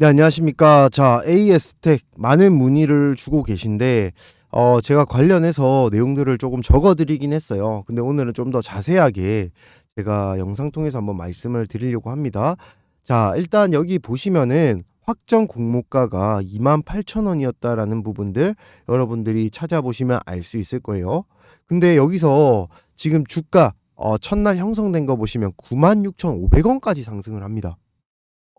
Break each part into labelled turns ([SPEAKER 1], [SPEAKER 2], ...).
[SPEAKER 1] 네, 안녕하십니까. 자, AS텍 많은 문의를 주고 계신데, 어, 제가 관련해서 내용들을 조금 적어 드리긴 했어요. 근데 오늘은 좀 더 자세하게 제가 영상 통해서 한번 말씀을 드리려고 합니다. 자, 일단 여기 보시면은 확정 공모가가 28,000원이었다라는 부분들 여러분들이 찾아보시면 알 수 있을 거예요. 근데 여기서 지금 주가 어, 첫날 형성된 거 보시면 96,500원까지 상승을 합니다.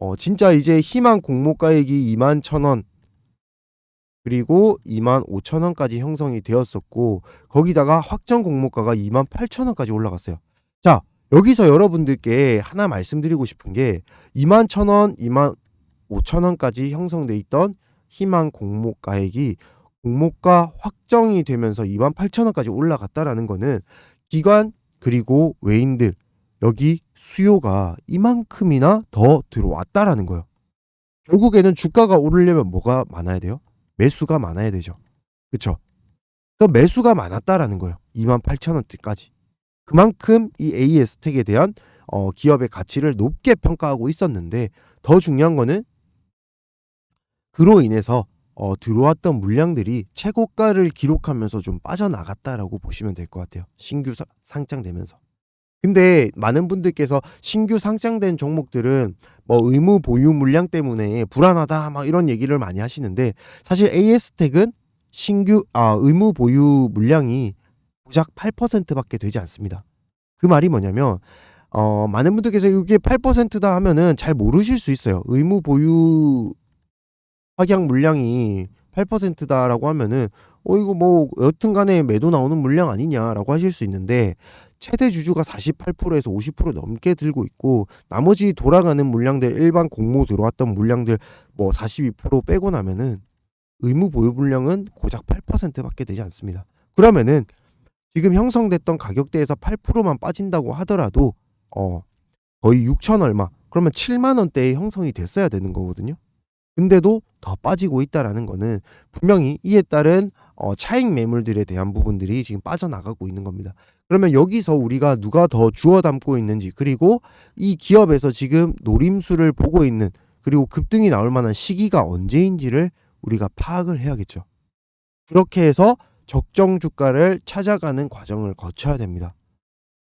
[SPEAKER 1] 어, 진짜 이제 희망 공모가액이 2만 1,000원 그리고 2만 5천 원까지 형성이 되었었고 거기다가 확정 공모가가 2만 8천 원까지 올라갔어요. 자 여기서 여러분들께 하나 말씀드리고 싶은 게 2만 1천 원, 2만 5천 원까지 형성돼 있던 희망 공모가액이 공모가 확정이 되면서 2만 8천 원까지 올라갔다라는 거는 기관 그리고 외인들 여기 수요가 이만큼이나 더 들어왔다라는 거예요. 결국에는 주가가 오르려면 뭐가 많아야 돼요? 매수가 많아야 되죠. 그쵸? 그 매수가 많았다라는 거예요. 28,000원대까지. 그만큼 이 AS텍에 대한 어, 기업의 가치를 높게 평가하고 있었는데 더 중요한 거는 그로 인해서 어, 들어왔던 물량들이 최고가를 기록하면서 좀 빠져나갔다라고 보시면 될 것 같아요. 신규 사- 상장되면서. 근데 많은 분들께서 신규 상장된 종목들은 뭐 의무 보유 물량 때문에 불안하다 막 이런 얘기를 많이 하시는데 사실 AS텍은 신규 아 의무 보유 물량이 고작 8%밖에 되지 않습니다. 그 말이 뭐냐면 어 많은 분들께서 이게 8%다 하면은 잘 모르실 수 있어요. 의무 보유 확약 물량이 8%다라고 하면은 어 이거 뭐 여튼간에 매도 나오는 물량 아니냐라고 하실 수 있는데 최대 주주가 48%에서 50% 넘게 들고 있고 나머지 돌아가는 물량들 일반 공모 들어왔던 물량들 뭐 42% 빼고 나면은 의무 보유 물량은 고작 8%밖에 되지 않습니다. 그러면은 지금 형성됐던 가격대에서 8%만 빠진다고 하더라도 어 거의 6천 얼마 그러면 7만 원대의 형성이 됐어야 되는 거거든요. 근데도 더 빠지고 있다라는 거는 분명히 이에 따른 어, 차익 매물들에 대한 부분들이 지금 빠져나가고 있는 겁니다. 그러면 여기서 우리가 누가 더 주워 담고 있는지 그리고 이 기업에서 지금 노림수를 보고 있는 그리고 급등이 나올 만한 시기가 언제인지를 우리가 파악을 해야겠죠. 그렇게 해서 적정 주가를 찾아가는 과정을 거쳐야 됩니다.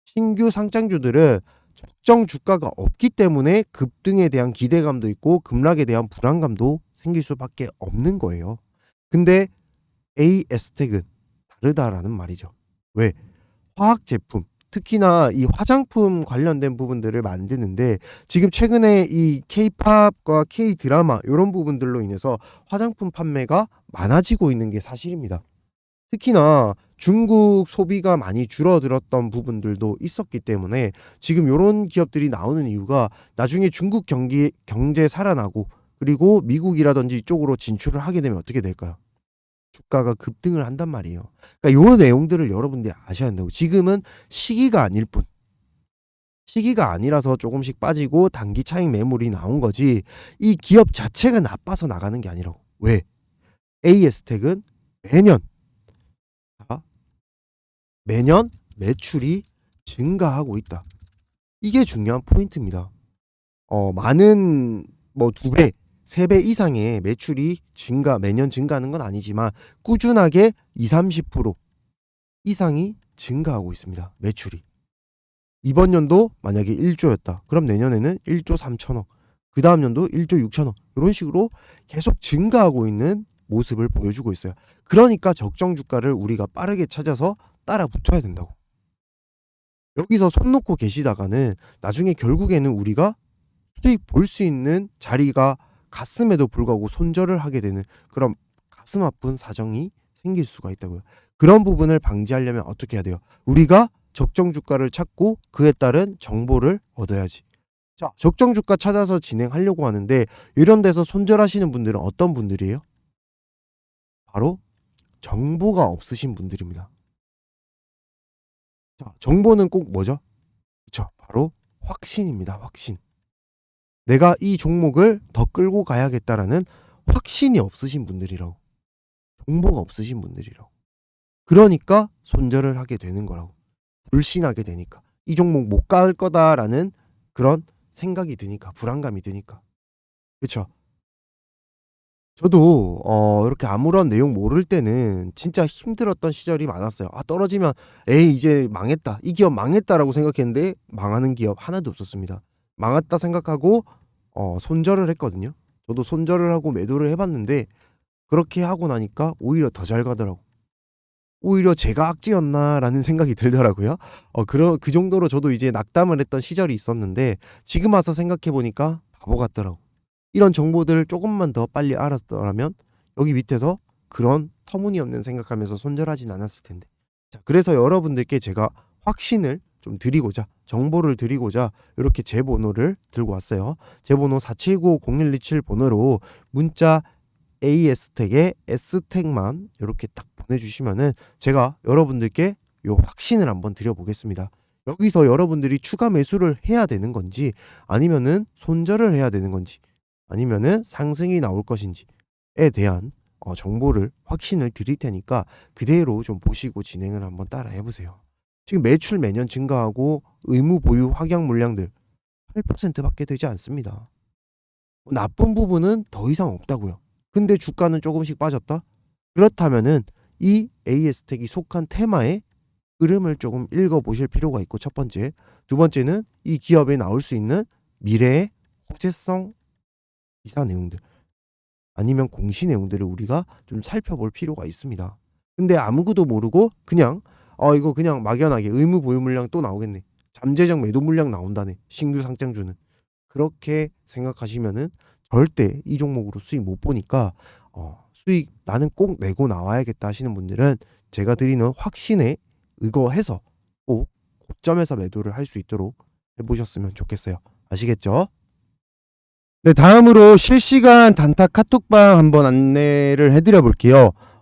[SPEAKER 1] 신규 상장주들은 적정 주가가 없기 때문에 급등에 대한 기대감도 있고 급락에 대한 불안감도 생길 수밖에 없는 거예요. 근데 AS텍은 다르다라는 말이죠. 왜? 화학 제품, 특히나 이 화장품 관련된 부분들을 만드는데 지금 최근에 이 K-팝과 K-드라마 이런 부분들로 인해서 화장품 판매가 많아지고 있는 게 사실입니다. 특히나 중국 소비가 많이 줄어들었던 부분들도 있었기 때문에 지금 요런 기업들이 나오는 이유가 나중에 중국 경기 경제 살아나고 그리고 미국이라든지 이쪽으로 진출을 하게 되면 어떻게 될까요? 주가가 급등을 한단 말이에요. 그러니까 요 내용들을 여러분들이 아셔야 한다고. 지금은 시기가 아닐 뿐. 시기가 아니라서 조금씩 빠지고 단기 차익 매물이 나온 거지. 이 기업 자체가 나빠서 나가는 게 아니라고. 왜? AS텍은 매년 자, 매년 매출이 증가하고 있다. 이게 중요한 포인트입니다. 어, 많은 뭐 두 배, 세배 이상의 매출이 증가, 매년 증가하는 건 아니지만 꾸준하게 2, 30% 이상이 증가하고 있습니다. 매출이. 이번 연도 만약에 1조였다. 그럼 내년에는 1조 3천억. 그 다음 연도 1조 6천억. 이런 식으로 계속 증가하고 있는 모습을 보여주고 있어요. 그러니까 적정 주가를 우리가 빠르게 찾아서 따라 붙어야 된다고. 여기서 손 놓고 계시다가는 나중에 결국에는 우리가 수익 볼 수 있는 자리가 갔음에도 불구하고 손절을 하게 되는 그런 가슴 아픈 사정이 생길 수가 있다고요. 그런 부분을 방지하려면 어떻게 해야 돼요? 우리가 적정 주가를 찾고 그에 따른 정보를 얻어야지. 자, 적정 주가 찾아서 진행하려고 하는데 이런 데서 손절하시는 분들은 어떤 분들이에요? 바로 정보가 없으신 분들입니다. 자, 정보는 꼭 뭐죠? 그렇죠. 바로 확신입니다. 확신. 내가 이 종목을 더 끌고 가야겠다라는 확신이 없으신 분들이라고. 정보가 없으신 분들이라고. 그러니까 손절을 하게 되는 거라고. 불신하게 되니까. 이 종목 못 갈 거다라는 그런 생각이 드니까 불안감이 드니까. 그렇죠? 저도 어 이렇게 아무런 내용 모를 때는 진짜 힘들었던 시절이 많았어요. '아 떨어지면 에이 이제 망했다. 이 기업 망했다.'라고 생각했는데 망하는 기업 하나도 없었습니다. 망했다 생각하고 어 손절을 했거든요. 저도 손절을 하고 매도를 해 봤는데 그렇게 하고 나니까 오히려 더 잘 가더라고. '오히려 제가 악재였나.'라는 생각이 들더라고요. 어 그런 그 정도로 저도 이제 낙담을 했던 시절이 있었는데 지금 와서 생각해 보니까 바보 같더라고. 이런 정보들을 쪼금만 더 빨리 알았더라면 여기 밑에서 그런 터무니없는 생각하면서 손절하진 않았을 텐데. 자 그래서 여러분들께 제가 확신을 좀 드리고자 정보를 드리고자 요렇게 제 번호를 들고 왔어요. 제 번호 4795-0127 번호로 문자 AS택에 S택만 요렇게 딱 보내주시면은 제가 여러분들께 요 확신을 한번 드려 보겠습니다. 여기서 여러분들이 추가 매수를 해야 되는 건지 아니면은 손절을 해야 되는 건지 아니면은 상승이 나올 것인지에 대한 어 정보를 확신을 드릴 테니까 그대로 좀 보시고 진행을 한번 따라 해 보세요. 지금 매출 매년 증가하고 의무 보유 확약 물량들 8% 밖에 되지 않습니다. 나쁜 부분은 더 이상 없다고요. 근데 주가는 쪼금씩 빠졌다? 그렇다면은 이 AS택이 속한 테마의 흐름을 조금 읽어 보실 필요가 있고 첫 번째. 두 번째는 이 기업에 나올 수 있는 미래의 호재성 기사 내용들 아니면 공시 내용들을 우리가 좀 살펴볼 필요가 있습니다. 근데 아무것도 모르고 그냥 ' 어 이거 그냥 막연하게 의무 보유 물량 또 나오겠네. 잠재적 매도 물량 나온다네. 신규 상장주는.' 그렇게 생각하시면은 절대 이 종목으로 수익 못 보니까 어 '수익 나는 꼭 내고 나와야겠다.' 하시는 분들은 제가 드리는 확신에 의거해서 꼭 고점에서 매도를 할 수 있도록 해 보셨으면 좋겠어요. 아시겠죠? 네 다음으로 실시간 단타 카톡방 한번 안내를 해 드려 볼게요.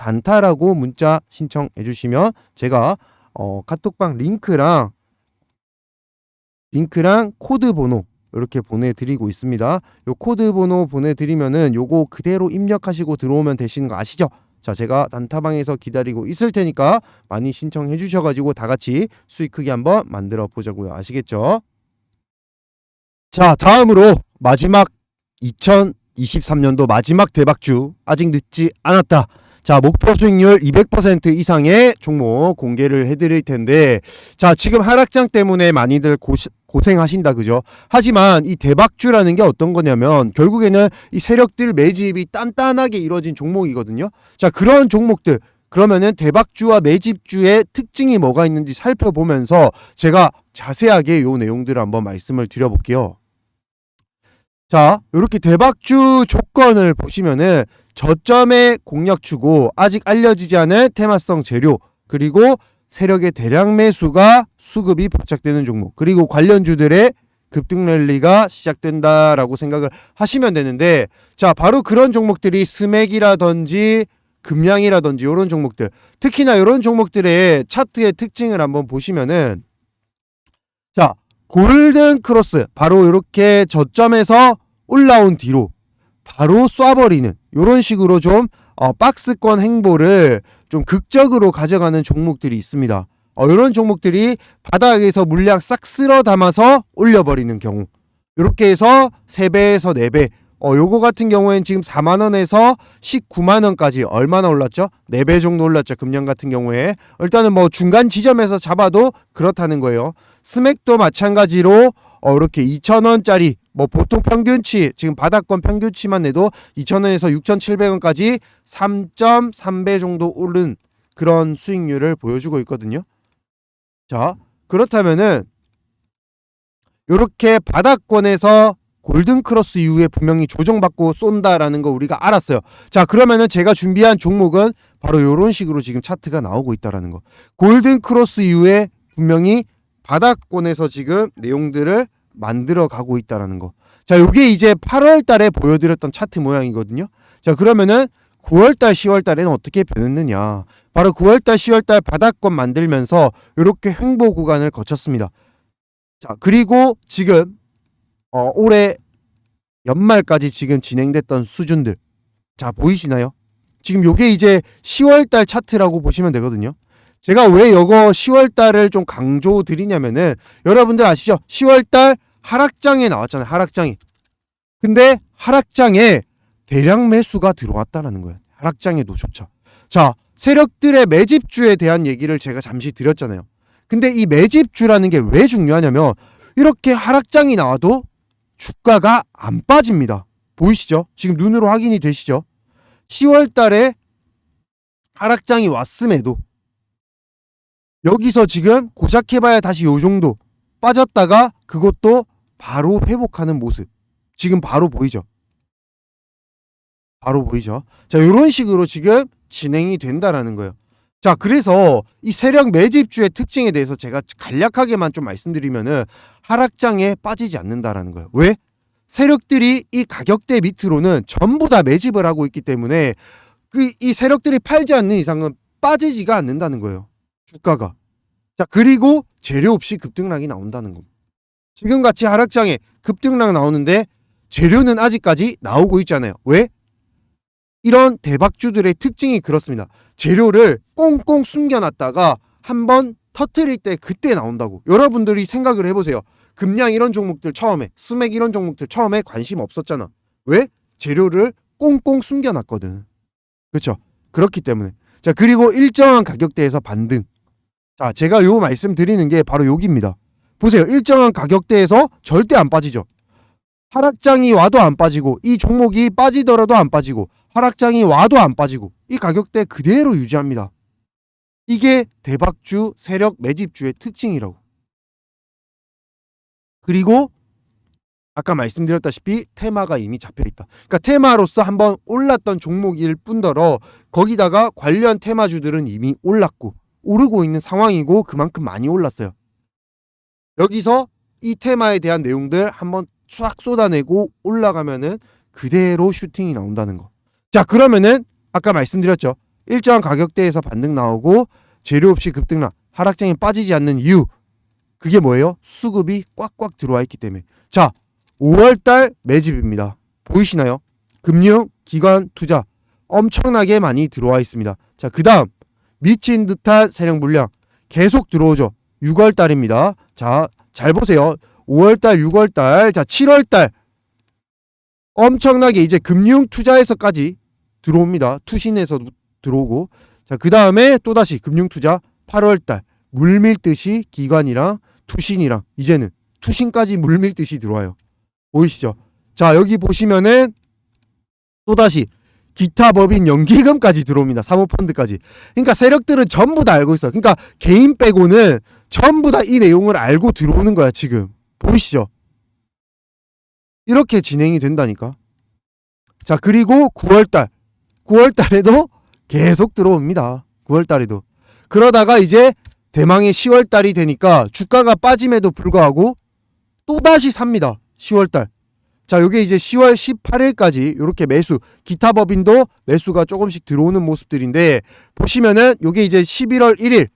[SPEAKER 1] 단타라고 문자 신청해 주시면 제가 어 카톡방 링크랑 링크랑 코드 번호 요렇게 보내 드리고 있습니다. 요 코드 번호 보내 드리면은 요거 그대로 입력하시고 들어오면 되시는 거 아시죠? 자 제가 단타방에서 기다리고 있을 테니까 많이 신청해 주셔 가지고 다 같이 수익 크게 한번 만들어 보자고요. 아시겠죠? 자 다음으로 마지막 2023년도 마지막 대박주 아직 늦지 않았다. 자 목표 수익률 200% 이상의 종목 공개를 해 드릴 텐데 자 지금 하락장 때문에 많이들 고시, 고생하신다 그죠? 하지만 이 대박주라는 게 어떤 거냐면 결국에는 이 세력들 매집이 단단하게 이루어진 종목이거든요. 자 그런 종목들 그러면은 대박주와 매집주의 특징이 뭐가 있는지 살펴보면서 제가 자세하게 요 내용들을 한번 말씀을 드려볼게요. 자, 요렇게 대박주 조건을 보시면은 저점의 공략주고 아직 알려지지 않은 테마성 재료 그리고 세력의 대량 매수가 수급이 포착되는 종목 그리고 관련주들의 급등 랠리가 시작된다라고 생각을 하시면 되는데 자 바로 그런 종목들이 스맥이라든지 금양이라든지 이런 종목들 특히나 이런 종목들의 차트의 특징을 한번 보시면은 자 골든 크로스 바로 이렇게 저점에서 올라온 뒤로 바로 쏴버리는 이런 식으로 좀 어, 박스권 행보를 좀 극적으로 가져가는 종목들이 있습니다. 어, 이런 종목들이 바닥에서 물량 싹 쓸어 담아서 올려버리는 경우. 이렇게 해서 3배에서 4배. 어, 요거 같은 경우엔 지금 4만원에서 19만원까지 얼마나 올랐죠? 4배 정도 올랐죠. 금년 같은 경우에. 일단은 뭐 중간 지점에서 잡아도 그렇다는 거예요. 스맥도 마찬가지로 어, 이렇게 2,000원짜리 뭐 보통 평균치 지금 바닥권 평균치만 내도 2,000원에서 6,700원까지 3.3배 정도 오른 그런 수익률을 보여주고 있거든요. 자, 그렇다면은 이렇게 바닥권에서 골든 크로스 이후에 분명히 조정받고 쏜다라는 거 우리가 알았어요. 자, 그러면은 제가 준비한 종목은 바로 이런 식으로 지금 차트가 나오고 있다라는 거. 골든 크로스 이후에 분명히 바닥권에서 지금 내용들을 만들어 가고 있다라는 거. 자, 요게 이제 8월 달에 보여드렸던 차트 모양이거든요. 자, 그러면은 9월 달, 10월 달에는 어떻게 변했느냐. 바로 9월 달, 10월 달 바닥권 만들면서 이렇게 횡보 구간을 거쳤습니다. 자, 그리고 지금 어, 올해 연말까지 지금 진행됐던 수준들. 자, 보이시나요? 지금 요게 이제 10월 달 차트라고 보시면 되거든요. 제가 왜 요거 10월 달을 좀 강조 드리냐면은 여러분들 아시죠? 10월 달 하락장에 나왔잖아요. 하락장에. 근데 하락장에 대량 매수가 들어왔다라는 거예요. 하락장에도 좋죠. 자, 세력들의 매집주에 대한 얘기를 제가 잠시 드렸잖아요. 근데 이 매집주라는 게 왜 중요하냐면 이렇게 하락장이 나와도 주가가 안 빠집니다. 보이시죠? 지금 눈으로 확인이 되시죠? 10월 달에 하락장이 왔음에도 여기서 지금 고작해봐야 다시 요 정도 빠졌다가 그것도 바로 회복하는 모습. 지금 바로 보이죠? 바로 보이죠? 자, 이런 식으로 지금 진행이 된다라는 거예요. 자, 그래서 이 세력 매집주의 특징에 대해서 제가 간략하게만 좀 말씀드리면은 하락장에 빠지지 않는다라는 거예요. 왜? 세력들이 이 가격대 밑으로는 전부 다 매집을 하고 있기 때문에 그 이 세력들이 팔지 않는 이상은 빠지지가 않는다는 거예요. 주가가. 자, 그리고 재료 없이 급등락이 나온다는 겁니다. 지금 같이 하락장에 급등락 나오는데 재료는 아직까지 나오고 있잖아요. 왜? 이런 대박주들의 특징이 그렇습니다. 재료를 꽁꽁 숨겨놨다가 한번 터트릴 때 그때 나온다고. 여러분들이 생각을 해보세요. 금량 이런 종목들 처음에, 스맥 이런 종목들 처음에 관심 없었잖아. 왜? 재료를 꽁꽁 숨겨놨거든. 그렇죠? 그렇기 때문에. 자, 그리고 일정한 가격대에서 반등. 자, 제가 요 말씀 드리는 게 바로 여기입니다. 보세요. 일정한 가격대에서 절대 안 빠지죠. 하락장이 와도 안 빠지고 이 종목이 빠지더라도 안 빠지고 하락장이 와도 안 빠지고 이 가격대 그대로 유지합니다. 이게 대박주 세력 매집주의 특징이라고. 그리고 아까 말씀드렸다시피 테마가 이미 잡혀 있다. 그러니까 테마로서 한번 올랐던 종목일 뿐더러 거기다가 관련 테마주들은 이미 올랐고 오르고 있는 상황이고 그만큼 많이 올랐어요. 여기서 이 테마에 대한 내용들 한번 쫙 쏟아내고 올라가면은 그대로 슈팅이 나온다는 거. 자, 그러면은 아까 말씀드렸죠. 일정한 가격대에서 반등 나오고 재료 없이 급등락, 하락장에 빠지지 않는 이유. 그게 뭐예요? 수급이 꽉꽉 들어와 있기 때문에. 자, 5월달 매집입니다. 보이시나요? 금융, 기관, 투자 엄청나게 많이 들어와 있습니다. 자, 그 다음 미친 듯한 세력 물량 계속 들어오죠. 6월 달입니다. 자, 잘 보세요. 5월 달, 6월 달, 자, 7월 달 엄청나게 이제 금융 투자에서까지 들어옵니다. 투신에서 들어오고 자, 그 다음에 또 다시 금융 투자 8월 달 물밀듯이 기관이랑 투신이랑 이제는 투신까지 물밀듯이 들어와요. 보이시죠? 자, 여기 보시면은 또 다시 기타 법인 연기금까지 들어옵니다. 사모펀드까지. 그러니까 세력들은 전부 다 알고 있어. 그러니까 개인 빼고는 전부 다 이 내용을 알고 들어오는 거야, 지금. 보이시죠? 이렇게 진행이 된다니까. 자, 그리고 9월달. 9월달에도 계속 들어옵니다. 9월달에도. 그러다가 이제 대망의 10월달이 되니까 주가가 빠짐에도 불구하고 또다시 삽니다. 10월달. 자, 요게 이제 10월 18일까지 이렇게 매수, 기타 법인도 매수가 조금씩 들어오는 모습들인데 보시면은 요게 이제 11월 1일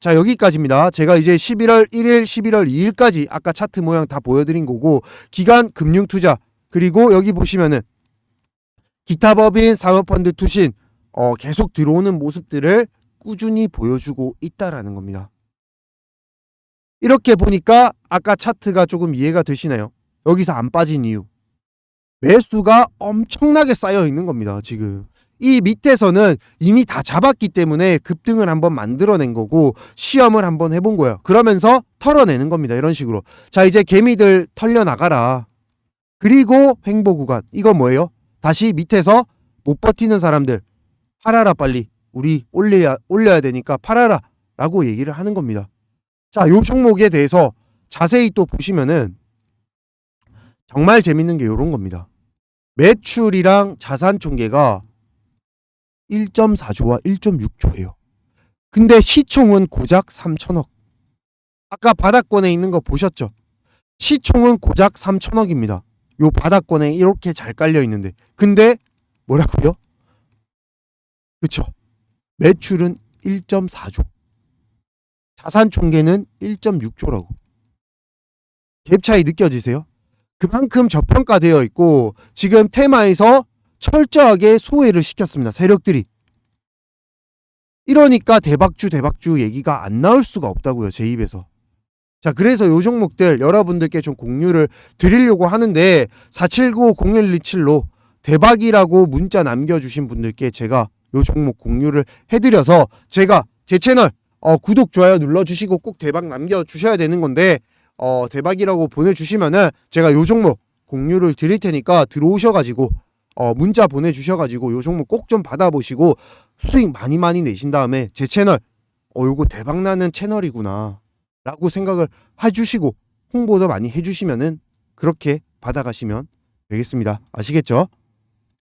[SPEAKER 1] 자, 여기까지입니다. 제가 이제 11월 1일, 11월 2일까지 아까 차트 모양 다 보여드린 거고 기간 금융투자 그리고 여기 보시면은 기타 법인 사모펀드 투신 어, 계속 들어오는 모습들을 꾸준히 보여주고 있다라는 겁니다. 이렇게 보니까 아까 차트가 조금 이해가 되시나요? 여기서 안 빠진 이유. 매수가 엄청나게 쌓여 있는 겁니다, 지금. 이 밑에서는 이미 다 잡았기 때문에 급등을 한번 만들어낸 거고 시험을 한번 해본 거예요. 그러면서 털어내는 겁니다. 이런 식으로. 자, 이제 개미들 털려 나가라. 그리고 횡보 구간. 이건 뭐예요? 다시 밑에서 못 버티는 사람들 팔아라 빨리. 우리 올려야 올려야 되니까 팔아라. 라고 얘기를 하는 겁니다. 자, 요 종목에 대해서 자세히 또 보시면은 정말 재밌는 게 요런 겁니다. 매출이랑 자산 총계가 1.4조와 1.6조예요. 근데 시총은 고작 3천억. 아까 바닥권에 있는 거 보셨죠? 시총은 고작 3천억입니다. 요 바닥권에 이렇게 잘 깔려 있는데. 근데 뭐라고요? 그쵸? 매출은 1.4조. 자산 총계는 1.6조라고. 갭 차이 느껴지세요? 그만큼 저평가되어 있고 지금 테마에서 철저하게 소외를 시켰습니다. 세력들이. 이러니까 대박주 대박주 얘기가 안 나올 수가 없다고요. 제 입에서. 자, 그래서 요 종목들 여러분들께 좀 공유를 드리려고 하는데 479-0127로 대박이라고 문자 남겨주신 분들께 제가 요 종목 공유를 해드려서 제가 제 채널 어, 구독, 좋아요 눌러주시고 꼭 대박 남겨주셔야 되는 건데 어, 대박이라고 보내주시면은 제가 요 종목 공유를 드릴 테니까 들어오셔가지고 어, 문자 보내주셔가지고 요 종목 꼭 좀 받아보시고 수익 많이 많이 내신 다음에 제 채널 어 요거 대박 나는 채널이구나 라고 생각을 해주시고 홍보도 많이 해주시면은 그렇게 받아가시면 되겠습니다 아시겠죠?